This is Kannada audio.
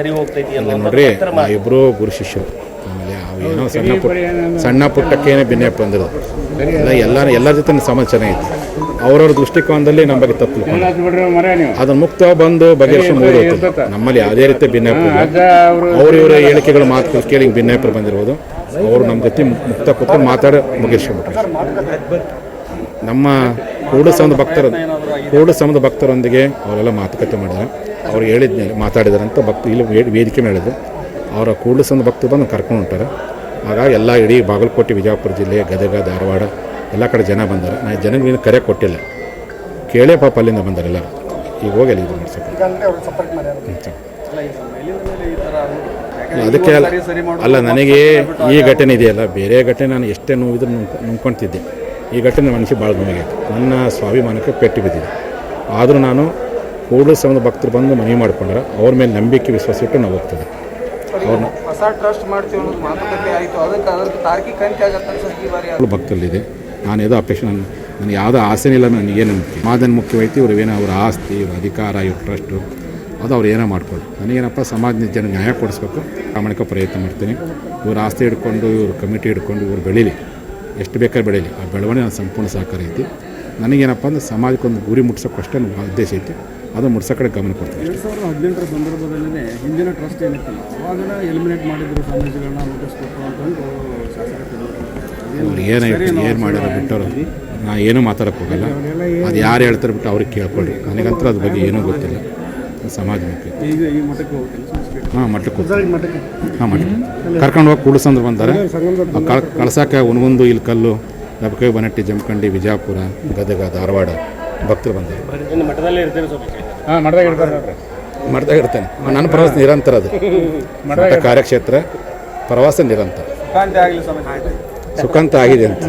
ಸರಿ ಹೋಗ್ತೈತಿ ನೋಡ್ರಿ ಇಬ್ಬರು ಗುರು ಶಿಷ್ಯರು. ಆಮೇಲೆ ಅವು ಏನೋ ಸಣ್ಣ ಪುಟ್ಟ ಸಣ್ಣ ಪುಟ್ಟಕ್ಕೇನೆ ಭಿನ್ನ ಬಂದಿರೋದು ಎಲ್ಲ ಎಲ್ಲರ ಜೊತೆ ಸಮಾಜ ಚೆನ್ನಾಗಿತ್ತು ಅವ್ರವ್ರ ದೃಷ್ಟಿಕೋನದಲ್ಲಿ ನಮ್ಮ ಬಗ್ಗೆ ತಪ್ಪು ಅದು ಅದನ್ನ ಮುಕ್ತ ಬಂದು ಬಗೆಹರಿಸಿ ನಮ್ಮಲ್ಲಿ ಯಾವುದೇ ರೀತಿ ಇಲ್ಲ. ಅವ್ರ ಇವರ ಹೇಳಿಕೆಗಳು ಮಾತು ಕೇಳಿ ಭಿನ್ನಾಭಿಪ್ರಾಯ ಬಂದಿರ್ಬೋದು. ಅವರು ನಮ್ಮ ಜೊತೆ ಮುಕ್ತ ಕೂತ್ಕೊಂಡು ಮಾತಾಡಿ ಮುಗಿಸ್ಕೊಂಡ್ಬಿಟ್ರು. ನಮ್ಮ ಕೂಡು ಸಮದ ಭಕ್ತರ ಕೂಡು ಸಮದ ಭಕ್ತರೊಂದಿಗೆ ಅವರೆಲ್ಲ ಮಾತುಕತೆ ಮಾಡಿದ್ದಾರೆ ಅವ್ರು ಹೇಳಿದ್ಮೇಲೆ ಮೇಲೆ ಅಂತ ಭಕ್ತ ಇಲ್ಲಿ ವೇದಿಕೆ ಮೇಲೆ ಹೇಳಿದ್ರು ಅವರ ಕೂಡು ಸಂಬಂಧ ಭಕ್ತರು ಬಂದು ಕರ್ಕೊಂಡು ಹೊಂಟಾರೆ. ಹಾಗಾಗಿ ಎಲ್ಲ ಇಡೀ ಬಾಗಲಕೋಟೆ ವಿಜಯಪುರ ಜಿಲ್ಲೆ ಗದಗ ಧಾರವಾಡ ಎಲ್ಲ ಕಡೆ ಜನ ಬಂದಾರೆ. ನಾನು ಜನಕ್ಕೆ ಇನ್ನೂ ಕರೆ ಕೊಟ್ಟಿಲ್ಲ. ಕೇಳೇ ಪಾಪ ಅಲ್ಲಿಂದ ಬಂದಾರೆ ಎಲ್ಲರೂ. ಈಗ ಹೋಗಿ ಅಲ್ಲಿ ಇದು ಅದಕ್ಕೆ ಅಲ್ಲ ಅಲ್ಲ ನನಗೆ ಈ ಘಟನೆ ಇದೆಯಲ್ಲ ಬೇರೆ ಘಟನೆ ನಾನು ಎಷ್ಟೇ ನೋವಿದ್ರು ನುಂಗ್ ನುಂಗ್ಕೊಳ್ತಿದ್ದೆ ಈ ಘಟನೆ ಮನಸ್ಸಿಗೆ ಭಾಳ ನೋವಾಗೈತೆ ನನ್ನ ಸ್ವಾಭಿಮಾನಕ್ಕೆ ಪೆಟ್ಟು ಬಿದ್ದಿದೆ. ಆದರೂ ನಾನು ಕೂಡಲ ಸಂಬಂಧ ಭಕ್ತರು ಬಂದು ಮನವಿ ಮಾಡಿಕೊಂಡ್ರೆ ಅವ್ರ ಮೇಲೆ ನಂಬಿಕೆ ವಿಶ್ವಾಸ ಇಟ್ಟು ನಾವು ಹೋಗ್ತದೆ ಅವ್ರನ್ನ ಹೊಸ ಟ್ರಸ್ಟ್ ಮಾಡ್ತೀವಿ ಅನ್ನೋದು ಮಾತುಕತೆ ಆಯಿತು. ಅದಕ್ಕೆ ಅದಕ್ಕೆ ತಾರ್ಕಿಕ ಅಂತ್ಯ ಆಗತ್ತೆ ಈ ಬಾರಿ ಅವಳು ಭಕ್ತರಲ್ಲಿದೆ. ನಾನು ಯಾವುದೋ ಅಪೇಕ್ಷೆ ನಾನು ನನಗೆ ಯಾವುದೋ ಆಸೆನೇ ಇಲ್ಲ ಏನು ನಂಬಿಕೆ. ಮಾದನ್ ಮುಖ್ಯವಾಯ್ತು ಇವ್ರು ಏನೋ ಅವ್ರ ಆಸ್ತಿ ಇವ್ರ ಅಧಿಕಾರ ಇವ್ರ ಟ್ರಸ್ಟು ಅದು ಅವ್ರು ಏನೋ ಮಾಡ್ಕೊಳ್ಳಿ ನನಗೇನಪ್ಪ ಸಮಾಜದ ಜನ ನ್ಯಾಯ ಕೊಡಿಸ್ಬೇಕು? ಪ್ರಾಮಾಣಿಕ ಪ್ರಯತ್ನ ಮಾಡ್ತೀನಿ. ಇವ್ರ ಆಸ್ತಿ ಹಿಡ್ಕೊಂಡು ಇವ್ರ ಕಮಿಟಿ ಹಿಡ್ಕೊಂಡು ಇವ್ರು ಬೆಳೀಲಿ. ಎಷ್ಟು ಬೇಕಾದ್ರೆ ಬೆಳೀಲಿ. ಆ ಬೆಳವಣಿಗೆ ನನ್ನ ಸಂಪೂರ್ಣ ಸಹಕಾರ ಐತಿ. ನನಗೇನಪ್ಪ ಅಂದ್ರೆ ಸಮಾಜಕ್ಕೊಂದು ಗುರಿ ಮುಟ್ಸೋಕ್ಕಷ್ಟೇ ನನ್ನ ಉದ್ದೇಶ ಐತಿ. ಅದು ಮುಡ್ಸೋ ಕಡೆ ಗಮನ ಕೊಡ್ತೀವಿ ಎರಡು ಸಾವಿರದ ಹದಿನೆಂಟರ ಸಂದರ್ಭದಲ್ಲೇ ಹಿಂದಿನ ಟ್ರಸ್ಟ್ ಏನಿತ್ತಲ್ಲ ಅವಾಗ ಎಲಿಮಿನೇಟ್ ಮಾಡಿದ್ರು ಸ್ವಾಮೀಜಿಗಳನ್ನ ನೋಟಿಸ್ ಕೊಟ್ಟರು ಅಂತಂದು ಏನಾಯ್ತು ಏನು ಮಾಡ್ಯಾರ ಬಿಟ್ಟವ್ರು. ನಾ ಏನೂ ಮಾತಾಡಕ್ಕೆ ಹೋಗಲ್ಲ. ಅದು ಯಾರು ಹೇಳ್ತಾರೆ ಬಿಟ್ಟು ಅವ್ರಿಗೆ ಕೇಳ್ಕೊಳ್ಳಿ. ನನಗಂತರ ಅದ್ರ ಬಗ್ಗೆ ಏನೂ ಗೊತ್ತಿಲ್ಲ. ಸಮಾಜ ಈ ಮಠಕ್ಕೆ ಹಾಂ ಹಾಂ ಮಟ್ಟಕ್ಕೆ ಕರ್ಕೊಂಡು ಹೋಗಿ ಕೂಡಿಸಂದ್ರೆ ಬಂದಾರೆ. ಆ ಕಳ್ ಕಳ್ಸಕ್ಕೆ ಉಣಗುಂದು ಇಲ್ಲಿ ಕಲ್ಲು ಲಬಕೈ ಬನಟ್ಟಿ ಜಮಖಂಡಿ ವಿಜಯಪುರ ಗದಗ ಧಾರವಾಡ. ಭಕ್ತರು ಬಂದರು ಇನ್ನು ಮಠದಲ್ಲೇ ಇರ್ತೀರಿ ಸ್ವಲ್ಪ ಹಾಂ ಮಠದಾಗ ಇರ್ತಾರೆ ನೋಡ್ರಿ. ಮಠದಾಗ ಇರ್ತೇನೆ. ನನ್ನ ಪ್ರವಾಸ ನಿರಂತರ ಅದು. ಮಠ ಕಾರ್ಯಕ್ಷೇತ್ರ ಪ್ರವಾಸ ನಿರಂತರ. ಸುಖಾಂತ ಆಗಿದೆ ಅಂತ.